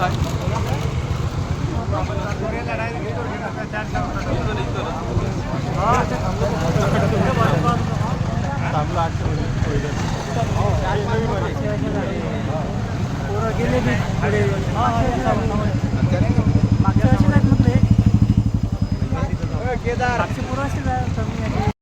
কোথায় ওরা গেলে मागच्या वर्षी जात म्हणते मागच्या वर्षी पुरा वर्षी जात कमी आहे